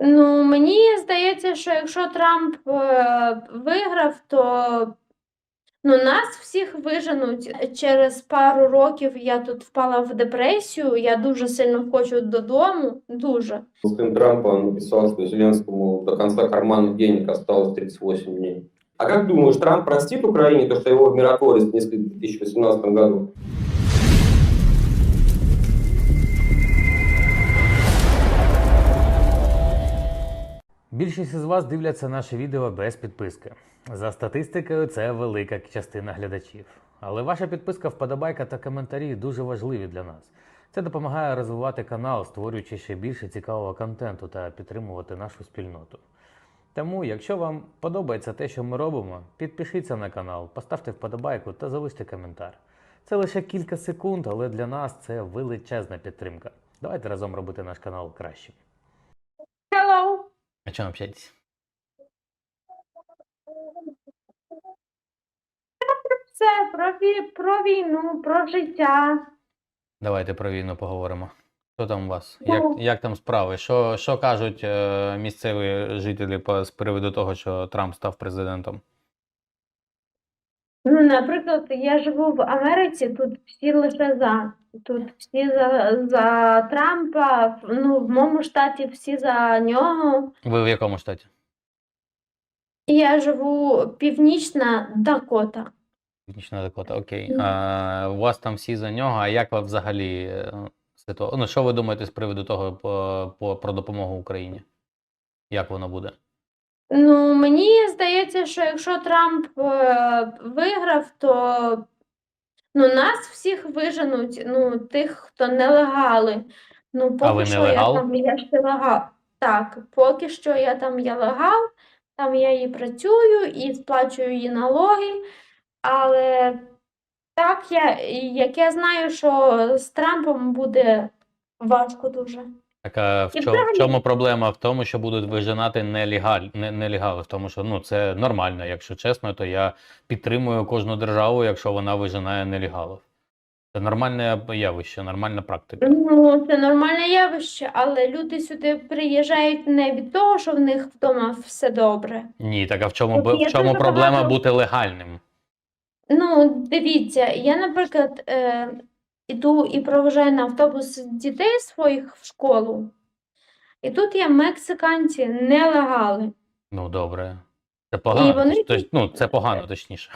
Ну, мені здається, що якщо Трамп е, виграв, то ну, нас всіх виженуть. Через пару років я тут впала в депресію, я дуже сильно хочу додому, дуже. Сын Трампа написал, что Зеленскому до конца карманных денег осталось 38 дней. А как думаешь, Трамп простит Украине то, что его миротворец снесли в 2018 году? Більшість із вас дивляться наше відео без підписки. За статистикою, це велика частина глядачів. Але ваша підписка, вподобайка та коментарі дуже важливі для нас. Це допомагає розвивати канал, створюючи ще більше цікавого контенту та підтримувати нашу спільноту. Тому, якщо вам подобається те, що ми робимо, підпишіться на канал, поставте вподобайку та залиште коментар. Це лише кілька секунд, але для нас це величезна підтримка. Давайте разом робити наш канал кращим. Hello! О чому общаетесь? Це про, ві- про війну, про життя. Давайте про війну поговоримо. Що там у вас? Як, Ну. як там справи? Що, що кажуть е, місцеві жителі по, з приводу того, що Трамп став президентом? Ну, наприклад, я живу в Америці, тут всі лише за. Тут всі за, за Трампа, ну, в моєму штаті всі за нього. Ви в якому штаті? Я живу північна Дакота. Північна Дакота, окей. А, у вас там всі за нього, а як ви взагалі ситуація? Ну, що ви думаєте з приводу того по, по, про допомогу Україні? Як воно буде? Ну, мені здається, що якщо Трамп е, виграв, то ну, нас всіх виженуть, ну, тих, хто нелегали. Ну, поки ви що нелегал? я там я ще легал. Так, поки що я там є легал, там я і працюю, і сплачую її налоги, але так, я, як я знаю, що з Трампом буде важко дуже. Так, а в, чому, в чому проблема в тому, що будуть вижинати нелегаль, не, нелегали? В тому, що ну, це нормально, якщо чесно, то я підтримую кожну державу, якщо вона вижинає нелегалів. Це нормальне явище, нормальна практика. Ну, це нормальне явище, але люди сюди приїжджають не від того, що в них вдома все добре. Ні, так а в чому, От в чому проблема багато- бути легальним? Ну, дивіться, я, наприклад, е, іду і провожаю на автобус дітей своїх в школу, і тут є мексиканці нелегали. Ну, добре. Це погано. вони точ- тут- ну, це погано, точніше.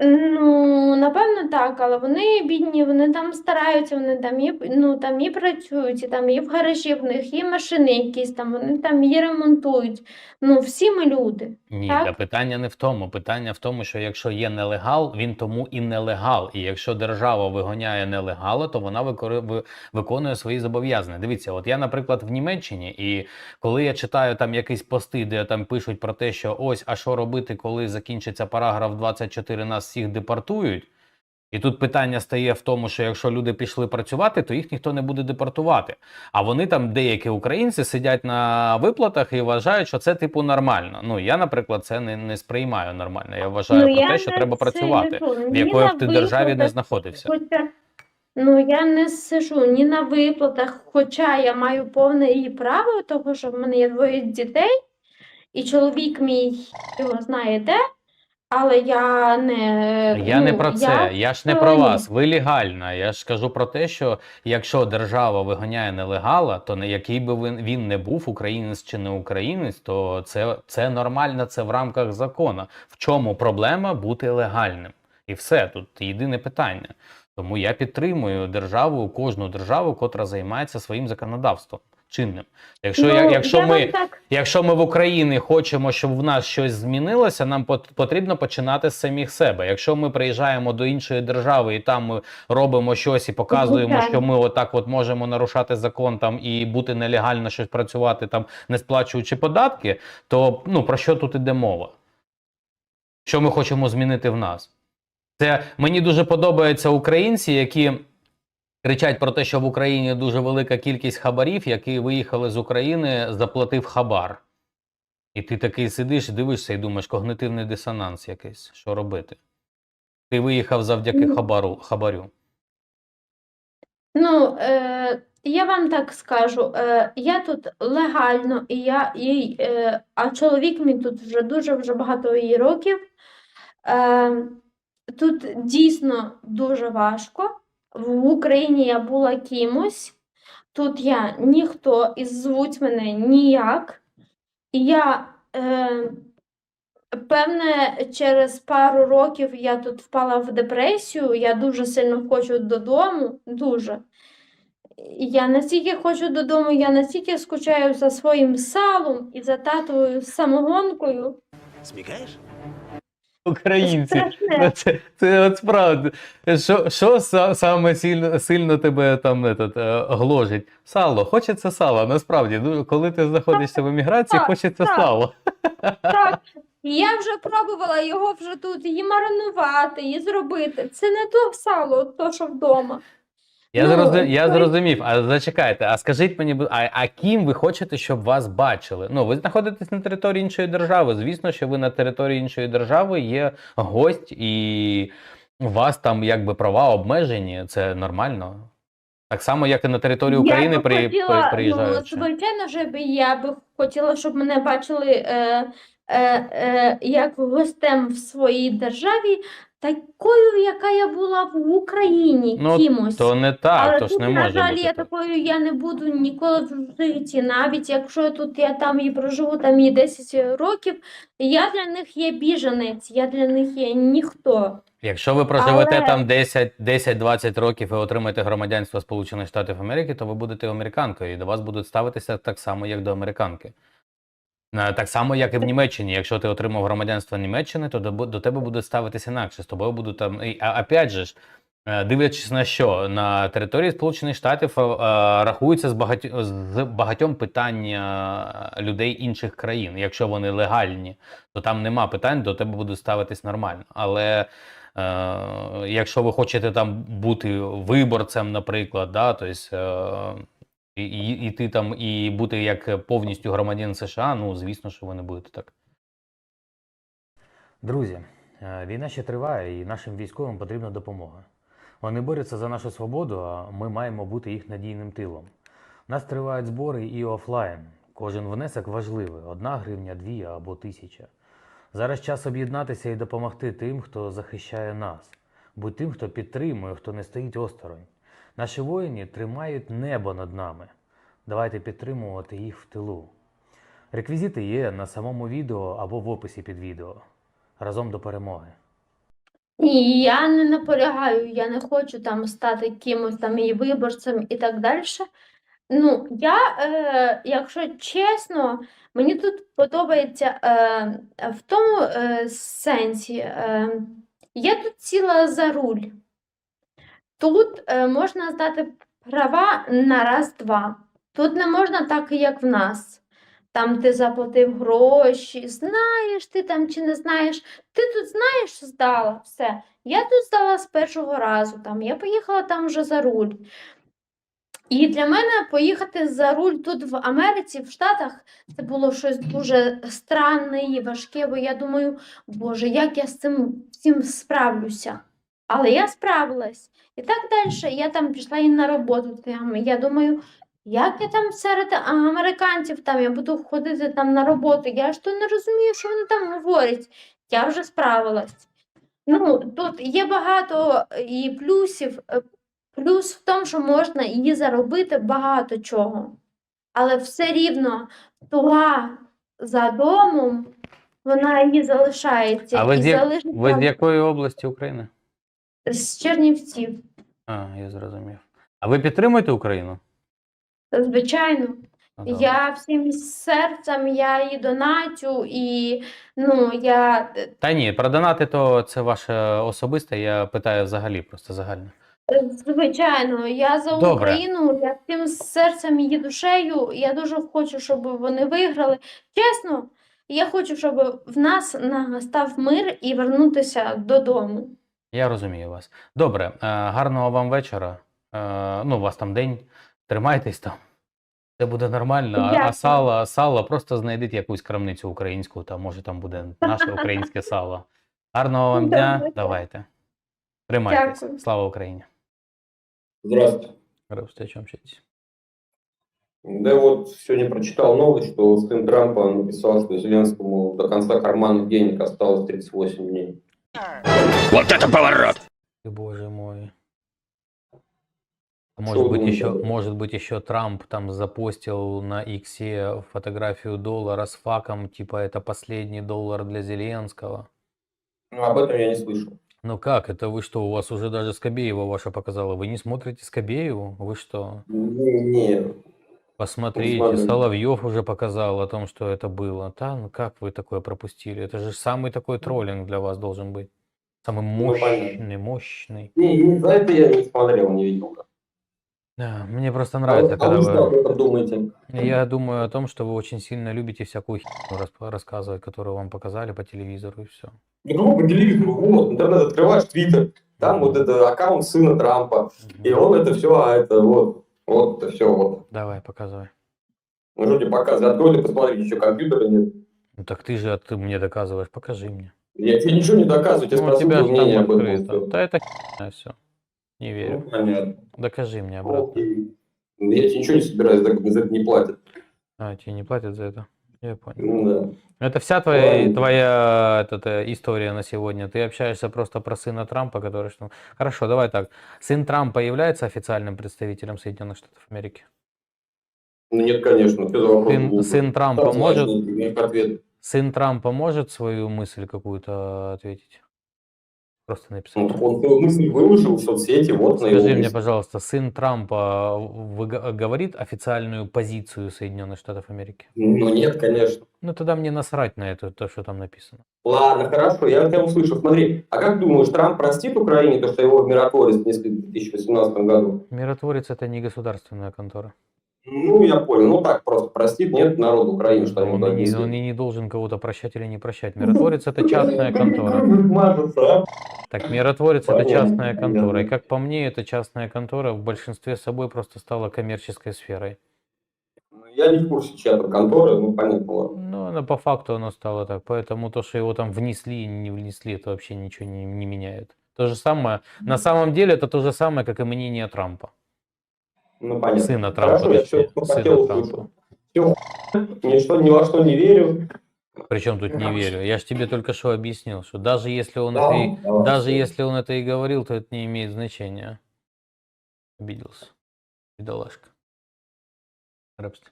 Ну, напевно, так, але вони бідні, вони там стараються, вони там і, ну, там і працюють, і там і в гаражі в них, і машини якісь там, вони там і ремонтують. Ну, всі ми люди. Ні, Так. та питання не в тому. Питання в тому, що якщо є нелегал, він тому і нелегал. І якщо держава вигоняє нелегала, то вона викори- виконує свої зобов'язання. Дивіться, от я, наприклад, в Німеччині, і коли я читаю там якісь пости, де там пишуть про те, що ось, а що робити, коли закінчиться параграф 24, нас всіх депортують. І тут питання стає в тому, що якщо люди пішли працювати, то їх ніхто не буде депортувати. А вони там, деякі українці, сидять на виплатах і вважають, що це типу нормально. Ну я, наприклад, це не, не сприймаю нормально. Я вважаю Ну, про я те, що треба працювати, в якої б ти державі не знаходився. Хоча, ну, я не сижу ні на виплатах, хоча я маю повне її право, того, що в мене є двоє дітей, і чоловік мій його знає де, але я не, Я не ну, про це, я, ж не про вас. Ви легальна. Я ж кажу про те, що якщо держава виганяє нелегала, то не який би він, він не був, українець чи не українець, то це, це нормально, це в рамках закону. В чому проблема бути легальним? І все тут єдине питання. Тому я підтримую державу, кожну державу, котра займається своїм законодавством чинним. Якщо, Ну, якщо я ми. так Якщо ми в Україні хочемо, щоб в нас щось змінилося, нам пот- потрібно починати з самих себе. Якщо ми приїжджаємо до іншої держави і там ми робимо щось і показуємо, що ми отак от можемо нарушати закон там і бути нелегально щось працювати там, не сплачуючи податки, то ну про що тут іде мова? Що ми хочемо змінити в нас? Це мені дуже подобаються українці, які кричать про те, що в Україні дуже велика кількість хабарів, які виїхали з України, заплатив хабар. І ти такий сидиш, дивишся і думаєш, когнитивний дисонанс якийсь. Що робити? Ти виїхав завдяки Ну. хабару, хабарю. Ну, е, я вам так скажу, е, я тут легально, і я, і, е, а чоловік мій тут вже дуже вже багато їй років. Е, тут дійсно дуже важко. В Україні я була кимось, тут я ніхто, і звуть мене ніяк. І я, е, певне, через пару років я тут впала в депресію, я дуже сильно хочу додому, дуже. Я настільки хочу додому, я настільки скучаю за своїм салом і за татовою самогонкою. Смікаєш? Українці. Страшне. Ну, Це, це от справді. Що, що саме сильно, сильно тебе там этот, е, гложить? Сало, хочеться сала, насправді. Ну, коли ти знаходишся в еміграції, Так, хочеться так. сало. Так, я вже пробувала його вже тут і маринувати, і зробити. Це не то сало, то, що вдома. Я, Ну, зрозумів, я зрозумів. А зачекайте, а скажіть мені, а, а ким ви хочете, щоб вас бачили? Ну, ви знаходитесь на території іншої держави. Звісно, що ви на території іншої держави є гость, і у вас там якби права обмежені. Це нормально. Так само, як і на території України я при, хотіла, при, ну, звичайно, ж, би я би хотіла, щоб мене бачили е, е, е, як гостем в своїй державі, такою, яка я була в Україні, Ну, кимось. То не так, Але то ж не на може жаль, бути я так. такою я не буду ніколи в житті. Навіть якщо тут я там і проживу там і 10 років, я для них є біженець, я для них є ніхто. Якщо ви проживете Але- там 10 10-20 років і отримаєте громадянство Сполучених Штатів Америки, то ви будете американкою, і до вас будуть ставитися так само, як до американки. Е, Так само, як і в Німеччині. Якщо ти отримав громадянство Німеччини, то до, до тебе будуть ставитися інакше. З тобою будуть там. І, а, опять же ж, е, дивлячись на що, на території Сполучених Штатів е, рахується з, багать, з багатьом питання людей інших країн. Якщо вони легальні, то там нема питань, до тебе будуть ставитись нормально. Але якщо ви хочете там бути виборцем, наприклад, да, тобто, і, і там і бути як повністю громадянин США, ну звісно, що ви не будете так. Друзі, е, війна ще триває, і нашим військовим потрібна допомога. Вони борються за нашу свободу, а ми маємо бути їх надійним тилом. У нас тривають збори і офлайн. Кожен внесок важливий: одна гривня, дві або тисяча. Зараз час об'єднатися і допомогти тим, хто захищає нас, будь тим, хто підтримує, хто не стоїть осторонь. Наші воїни тримають небо над нами. Давайте підтримувати їх в тилу. Реквізити є на самому відео або в описі під відео. Разом до перемоги. Ні, я не наполягаю, я не хочу там стати кимось там і виборцем і так далі. Ну, я, е, якщо чесно, мені тут подобається е, в тому е, сенсі, е, я тут сіла за руль. Тут е, можна здати права на раз-два. Тут не можна так, як в нас. Там ти заплатив гроші, знаєш ти там чи не знаєш. Ти тут знаєш, здала все. Я тут здала з першого разу, там, я поїхала там вже за руль. І для мене поїхати за руль тут в Америці, в Штатах, це було щось дуже странне і важке, бо я думаю, Боже, як я з цим всім справлюся. Але я справилась. І так далі. Я там пішла і на роботу. Там. Я думаю, як я там серед американців там я буду ходити там на роботу. Я ж то не розумію, що вони там говорять. Я вже справилась. Ну, тут є багато і плюсів. Е, Плюс в тому, що можна її заробити багато чого. Але все рівно туга за домом, вона її залишається. А ви і з, залишиться ви з якої області України? З Чернівців. А, я зрозумів. А ви підтримуєте Україну? Звичайно. Ну. Я всім серцем, я її донатю, і ну, я Та ні, про донати то це ваше особисте, я питаю взагалі, просто загально. Е, Звичайно, я за Добре. Україну, я всім серцем і душею. Я дуже хочу, щоб вони виграли. Чесно, я хочу, щоб в нас настав мир і вернутися додому. Я розумію вас. Добре, е, гарного вам вечора. Е, ну, у вас там день. Тримайтесь там. Це буде нормально. А, а Дякую. сало, сало просто знайдіть якусь крамницю українську, там може там буде наше українське сало. Гарного вам дня. Добре. Давайте. Тримайтесь. Дякую. Слава Україні! Здравствуйте. Здравствуйте, о чем общаетесь? Да вот сегодня прочитал новость, что сын Трампа написал, что Зеленскому до конца карманных денег осталось 38 дней. Вот это поворот! Ты, Боже мой. Что Может вы быть, еще, этом? может быть, еще Трамп там запостил на Иксе фотографию доллара с факом, типа это последний доллар для Зеленского. Ну, об этом я не слышал. Ну как, это вы что, у вас уже даже Скобеева ваша показала? Вы не смотрите Скобееву? Вы что? Не, не. Посмотрите, смотрим. Соловьев уже показал о том, что это было. Да, ну как вы такое пропустили? Это же самый такой троллинг для вас должен быть. Самый Ну, мощный, мощный. Не, не за это я не смотрел, не видел. Да, мне просто А нравится, вы, а когда вы об вы... этом думаете? Я думаю о том, что вы очень сильно любите всякую херню рас- рассказывать, которую вам показали по телевизору и все. Ну, по телевизору, вот, интернет открываешь, твиттер, там вот это аккаунт сына Трампа, и он это все, а это вот, вот это все, вот. Давай, показывай. Ну, тебе показывать? Откройте, посмотрите, еще компьютера нет. Ну так ты же ты мне доказываешь, покажи мне. Я тебе ничего не доказываю, я Ну, спросил тебя мнение об этом. Да это все. Не Ну, верю. понятно. Докажи мне Ну, обратно. окей. Я тебе ничего не собираюсь, за это не платят. А, тебе не платят за это? Я понял. Ну, да. Это вся твоя, твоя этот, э, история на сегодня. Ты общаешься просто про сына Трампа, который что... Хорошо, давай так. Сын Трампа является официальным представителем Соединенных Штатов Америки? Ну, нет, конечно. Сын, сын Трампа может, сын Трампа может свою мысль какую-то ответить? Просто Ну, написать. так он свою мысль выложил в соцсети, вот на его Скажи мне, пожалуйста, сын Трампа выго- говорит официальную позицию Соединенных Штатов Америки? Ну, нет, конечно. Ну тогда мне насрать на это, то, что там написано. Ладно, хорошо, я тебя услышал. Смотри, а как думаешь, Трамп простит Украине то, что его миротворец снесли в 2018 году? Миротворец это не государственная контора. Ну, я понял. Ну, так просто простит, нет, народ Украины, что они Он, не, он и не должен кого-то прощать или не прощать. Миротворец это частная контора. Так, миротворец это частная контора. И как по мне, эта частная контора в большинстве собой просто стала коммерческой сферой. Я не в курсе, чья там контора, ну, понятно. Ну, она по факту оно стало так. Поэтому то, что его там внесли и не внесли, это вообще ничего не, не меняет. То же самое. На самом деле это то же самое, как и мнение Трампа. Ну, понятно. Сына Трампа, Хорошо, я все Сына хотел услышал. Все, ничто, ни во что не верю. Причем тут не верю. Я же тебе только что объяснил, что даже если он Да, это и, давай, даже если он это и говорил, то это не имеет значения. Обиделся. Бедолашка. Рабство.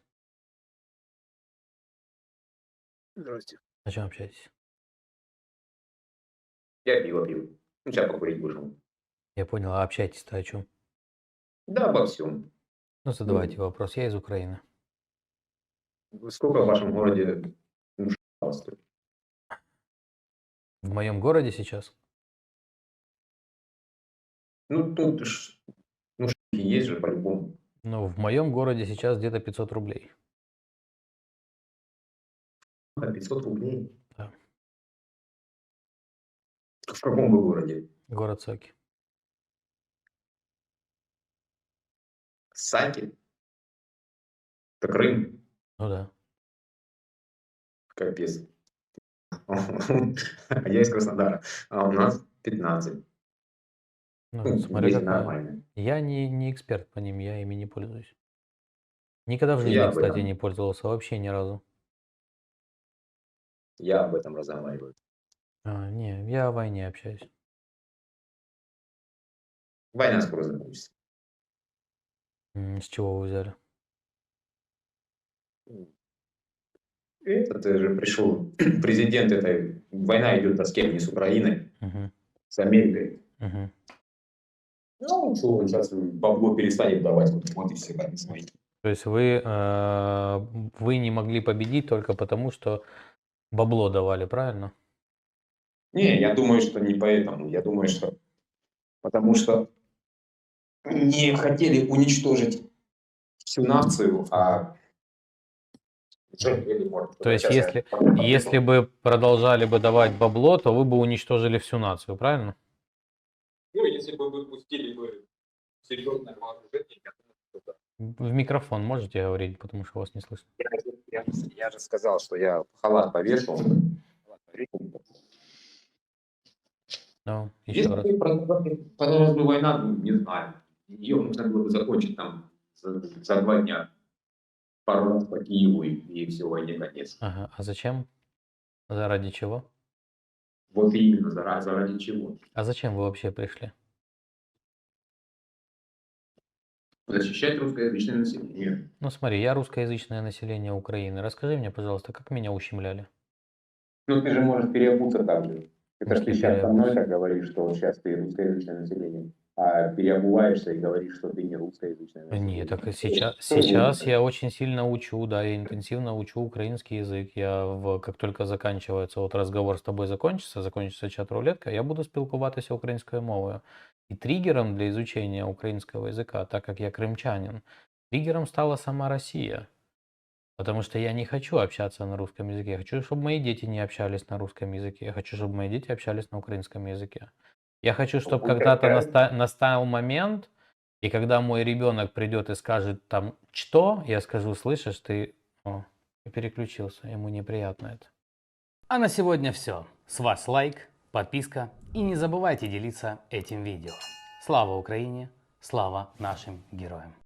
Здрасте. О чем общаетесь? Я пиво пил. Ну, сейчас покурить вышел. Я понял, а общаетесь-то о чем? Да, обо всем. Ну, задавайте вопрос. Я из Украины. Сколько в вашем городе стоит? В моем городе сейчас? Ну, тут ну, есть же по-любому. Ну, в моем городе сейчас где-то 500 рублей. А 500 рублей? Да. В каком вы городе? Город Соки. Саки? Это Крым? Ну да. Капец. Я из Краснодара. А у нас 15. Ну, Ну, смотря есть какая. нормально. Я не, не эксперт по ним, я ими не пользуюсь. Никогда в жизни, Я кстати, этом. не пользовался вообще ни разу. Я об этом разговариваю. А, не, я о войне общаюсь. Война скоро закончится. М, С чего вы взяли? Этот же пришел президент этой... Война идет а с кем? Не с Украиной, Мгм, с Америкой. мгм. Ну, что сейчас бабло перестанет давать, вот, вот и все. То есть вы, э, вы не могли победить только потому, что бабло давали, правильно? Не, я думаю, что не поэтому. Я думаю, что потому что не хотели уничтожить всю нацию, а То есть если- Если бы продолжали бы давать бабло, то вы бы уничтожили всю нацию, правильно? Ну, если бы вы пустили бы серьезное вооружение, я думаю, что да. В микрофон можете говорить, потому что вас не слышно. Я, я- я же сказал, что я халат повешал. Повесил. Ну, еще Если раз. бы продолжалась- бы война, не знаю. Ее нужно было бы закончить там за, за два дня. Пару раз по Киеву и, и все, войне конец. Ага. А зачем? Заради чего? Вот именно заради, заради чего? А зачем вы вообще пришли? Защищать русскоязычное население. Ну смотри, я русскоязычное население Украины. Расскажи мне, пожалуйста, как меня ущемляли? Ну, ты же можешь переобуться так же. Это ж Может, ты сейчас со мной так говоришь, что сейчас ты русскоязычное население, а переобуваешься и говоришь, что ты не русскоязычное население. Нет, так и сейчас, Что сейчас будет? я очень сильно учу, да, я интенсивно учу украинский язык. Я в, как только заканчивается вот разговор с тобой закончится, закончится чат-рулетка, я буду спілкуватися українською мовою. І триггером для изучения украинского языка, так как я крымчанин, триггером стала сама Россия. Потому что я не хочу общаться на русском языке. Я хочу, чтобы мои дети не общались на русском языке. Я хочу, чтобы мои дети общались на украинском языке. Я хочу, чтобы когда-то наста- настал момент, и когда мой ребенок придет и скажет там что, я скажу, слышишь, ты О, переключился, ему неприятно это. А на сегодня все. С вас лайк, подписка и не забывайте делиться этим видео. Слава Украине, слава нашим героям!